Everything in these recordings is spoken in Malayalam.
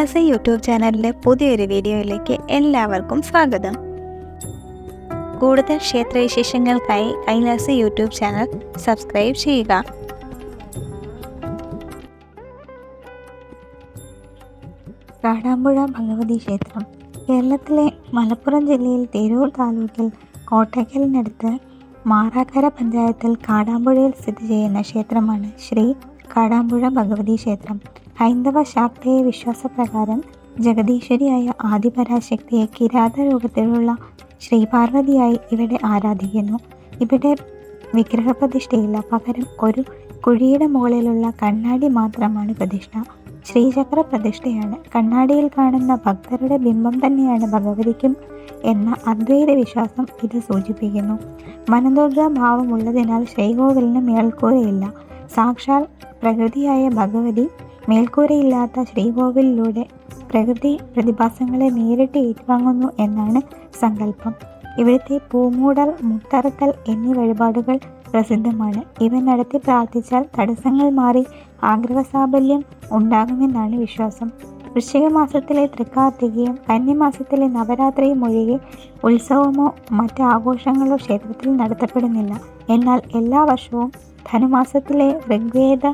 കൈലാസ യൂട്യൂബ് ചാനലിലെ പുതിയൊരു വീഡിയോയിലേക്ക് എല്ലാവർക്കും സ്വാഗതം. കൂടുതൽ ക്ഷേത്രവിശേഷങ്ങൾക്കായി കൈലാസ യൂട്യൂബ് ചാനൽ സബ്സ്ക്രൈബ് ചെയ്യുക. കാടാമ്പുഴ ഭഗവതി ക്ഷേത്രം കേരളത്തിലെ മലപ്പുറം ജില്ലയിൽ തിരൂർ താലൂക്കിൽ കോട്ടയ്ക്കലിനടുത്ത് മാറാക്കര പഞ്ചായത്തിൽ കാടാമ്പുഴയിൽ സ്ഥിതി ചെയ്യുന്ന ക്ഷേത്രമാണ് ശ്രീ കാടാമ്പുഴ ഭഗവതി ക്ഷേത്രം. ഹൈന്ദവ ശാക്തേയ വിശ്വാസപ്രകാരം ജഗദീശ്വരിയായ ആദിപരാശക്തിയെ കിരാത രൂപത്തിലുള്ള ശ്രീപാർവതിയായി ഇവിടെ ആരാധിക്കുന്നു. ഇവിടെ വിഗ്രഹപ്രതിഷ്ഠയില്ല. പകരം ഒരു കുഴിയുടെ മുകളിലുള്ള കണ്ണാടി മാത്രമാണ് പ്രതിഷ്ഠ. ശ്രീചക്ര പ്രതിഷ്ഠയാണ് കണ്ണാടിയിൽ കാണുന്ന ഭക്തരുടെ ബിംബം തന്നെയാണ് ഭഗവതിക്കും എന്ന അദ്വൈത വിശ്വാസം ഇത് സൂചിപ്പിക്കുന്നു. മനദുർഗ ഭാവമുള്ളതിനാൽ ശ്രീകോവിലിന് മേൽക്കൂരയില്ല. സാക്ഷാൽ പ്രകൃതിയായ ഭഗവതി മേൽക്കൂരയില്ലാത്ത ശ്രീകോവിലിലൂടെ പ്രകൃതി പ്രതിഭാസങ്ങളെ നേരിട്ട് ഏറ്റുവാങ്ങുന്നു എന്നാണ് സങ്കല്പം. ഇവിടുത്തെ പൂമൂടൽ മുത്തറക്കൽ എന്നീ വഴിപാടുകൾ പ്രസിദ്ധമാണ്. ഇവ നടത്തി പ്രാർത്ഥിച്ചാൽ തടസ്സങ്ങൾ മാറി ആഗ്രഹസാഫല്യം ഉണ്ടാകുമെന്നാണ് വിശ്വാസം. വൃശ്ചിക മാസത്തിലെ തൃക്കാർത്തികയും കന്യമാസത്തിലെ നവരാത്രിയും ഒഴികെ ഉത്സവമോ മറ്റ് ആഘോഷങ്ങളോ ക്ഷേത്രത്തിൽ നടത്തപ്പെടുന്നില്ല. എന്നാൽ എല്ലാ വർഷവും ധനുമാസത്തിലെ ഋഗ്വേദ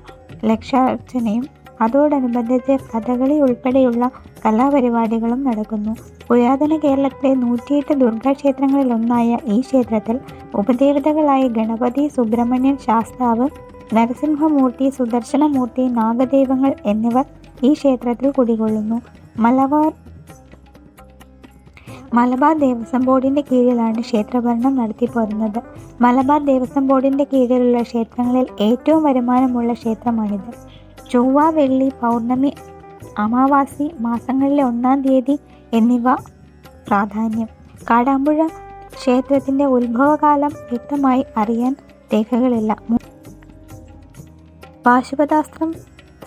ലക്ഷാർച്ചനയും അതോടനുബന്ധിച്ച് കഥകളി ഉൾപ്പെടെയുള്ള കലാപരിപാടികളും നടക്കുന്നു. പുരാതന കേരളത്തിലെ നൂറ്റിയെട്ട് ദുർഗാക്ഷേത്രങ്ങളിലൊന്നായ ഈ ക്ഷേത്രത്തിൽ ഉപദേവതകളായ ഗണപതി സുബ്രഹ്മണ്യൻ ശാസ്താവ് നരസിംഹമൂർത്തി സുദർശനമൂർത്തി നാഗദേവങ്ങൾ എന്നിവർ ഈ ക്ഷേത്രത്തിൽ കുടികൊള്ളുന്നു. മലബാർ മലബാർ ദേവസ്വം ബോർഡിന്റെ കീഴിലാണ് ക്ഷേത്രഭരണം നടത്തിപ്പോരുന്നത്. മലബാർ ദേവസ്വം ബോർഡിന്റെ കീഴിലുള്ള ക്ഷേത്രങ്ങളിൽ ഏറ്റവും വരുമാനമുള്ള ക്ഷേത്രമാണിത്. ചൊവ്വ വെള്ളി പൗർണമി അമാവാസി മാസങ്ങളിലെ ഒന്നാം തീയതി എന്നിവ പ്രാധാന്യം. കാടാമ്പുഴ ക്ഷേത്രത്തിന്റെ ഉത്ഭവകാലം വ്യക്തമായി അറിയാൻ രേഖകളില്ല. പാശുപതാസ്ത്രം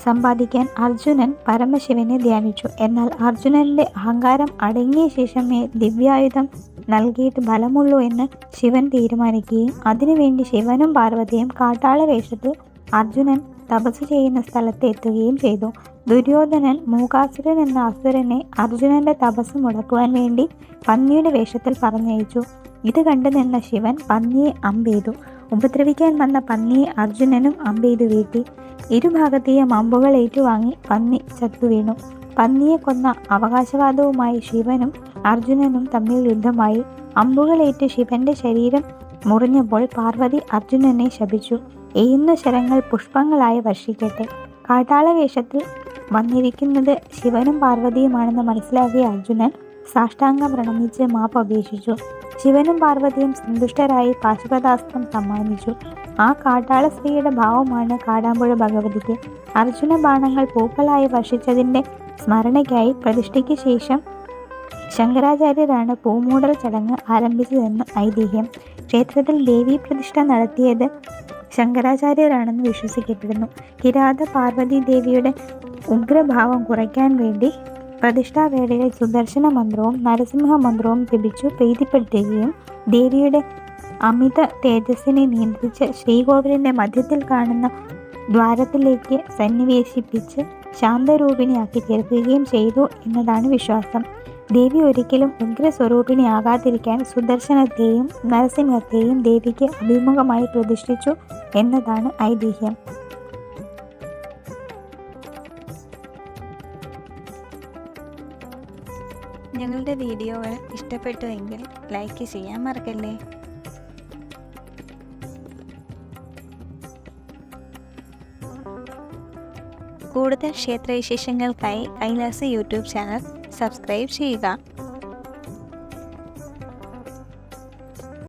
സമ്പാദിക്കാൻ അർജുനൻ പരമശിവനെ ധ്യാനിച്ചു. എന്നാൽ അർജുനന്റെ അഹങ്കാരം അടങ്ങിയ ശേഷമേ ദിവ്യായുധം നൽകിയിട്ട് ഫലമുള്ളൂ എന്ന് ശിവൻ തീരുമാനിക്കുകയും അതിനുവേണ്ടി ശിവനും പാർവതിയും കാട്ടാള വേഷത്തിൽ അർജുനൻ തപസ് ചെയ്യുന്ന സ്ഥലത്ത് എത്തുകയും ചെയ്തു. ദുര്യോധനൻ മൂകാസുരൻ എന്ന അസുരനെ അർജുനന്റെ തപസ് മുടക്കുവാൻ വേണ്ടി പന്നിയുടെ വേഷത്തിൽ പറഞ്ഞയച്ചു. ഇത് കണ്ടു നിന്ന ശിവൻ പന്നിയെ അമ്പെയ്തു. ഉപദ്രവിക്കാൻ വന്ന പന്നിയെ അർജുനനും അമ്പെയ്തു വീട്ടി ഇരുഭാഗത്തെയും അമ്പുകൾ ഏറ്റുവാങ്ങി പന്നി ചത്തുവീണു പന്നിയെ കൊന്ന അവകാശവാദവുമായി ശിവനും അർജുനനും തമ്മിൽ യുദ്ധമായി. അമ്പുകളേറ്റ് ശിവന്റെ ശരീരം മുറിഞ്ഞപ്പോൾ പാർവതി അർജുനനെ ശപിച്ചു. എയ്യുന്ന ശരങ്ങൾ പുഷ്പങ്ങളായി വർഷിക്കട്ടെ. കാട്ടാള വേഷത്തിൽ വന്നിരിക്കുന്നത് ശിവനും പാർവതിയുമാണെന്ന് മനസ്സിലാക്കിയ അർജുനൻ സാഷ്ടാംഗം പ്രണമിച്ച് മാപ്പ് അപേക്ഷിച്ചു. ശിവനും പാർവതിയും സന്തുഷ്ടരായി പാശുപതാസ്ത്രം സമ്മാനിച്ചു. ആ കാട്ടാള സ്ത്രീയുടെ ഭാവമാണ് കാടാമ്പുഴ ഭഗവതിക്ക്. അർജുന ബാണങ്ങൾ പൂക്കളായി വർഷിച്ചതിന്റെ സ്മരണയ്ക്കായി പ്രതിഷ്ഠയ്ക്ക് ശേഷം ശങ്കരാചാര്യരാണ് പൂമൂടൽ ചടങ്ങ് ആരംഭിച്ചതെന്ന് ഐതിഹ്യം. ക്ഷേത്രത്തിൽ ദേവീ പ്രതിഷ്ഠ നടത്തിയത് ശങ്കരാചാര്യരാണെന്ന് വിശ്വസിക്കപ്പെടുന്നു. കിരാത പാർവതി ദേവിയുടെ ഉഗ്രഭാവം കുറയ്ക്കാൻ വേണ്ടി പ്രതിഷ്ഠാവേളയിൽ സുദർശന മന്ത്രവും നരസിംഹ മന്ത്രവും ജപിച്ചു പ്രീതിപ്പെടുത്തുകയും ദേവിയുടെ അമിത തേജസ്സിനെ നിയന്ത്രിച്ച് ശ്രീകോവിലിന്റെ മധ്യത്തിൽ കാണുന്ന ദ്വാരത്തിലേക്ക് സന്നിവേശിപ്പിച്ച് ശാന്തരൂപിണിയാക്കി തീർക്കുകയും ചെയ്തു എന്നതാണ് വിശ്വാസം. ദേവി ഒരിക്കലും ഉഗ്രസ്വരൂപിണിയാകാതിരിക്കാൻ സുദർശനത്തെയും നരസിംഹത്തെയും ദേവിക്ക് അഭിമുഖമായി പ്രതിഷ്ഠിച്ചു എന്നതാണ് ഐതിഹ്യം. ഞങ്ങളുടെ വീഡിയോകൾ ഇഷ്ടപ്പെട്ടുവെങ്കിൽ ലൈക്ക് ചെയ്യാൻ മറക്കല്ലേ? കൂടുതൽ ക്ഷേത്രവിശേഷങ്ങൾക്കായി കൈലാസ് യൂട്യൂബ് ചാനൽ സബ്സ്ക്രൈബ് ചെയ്യുക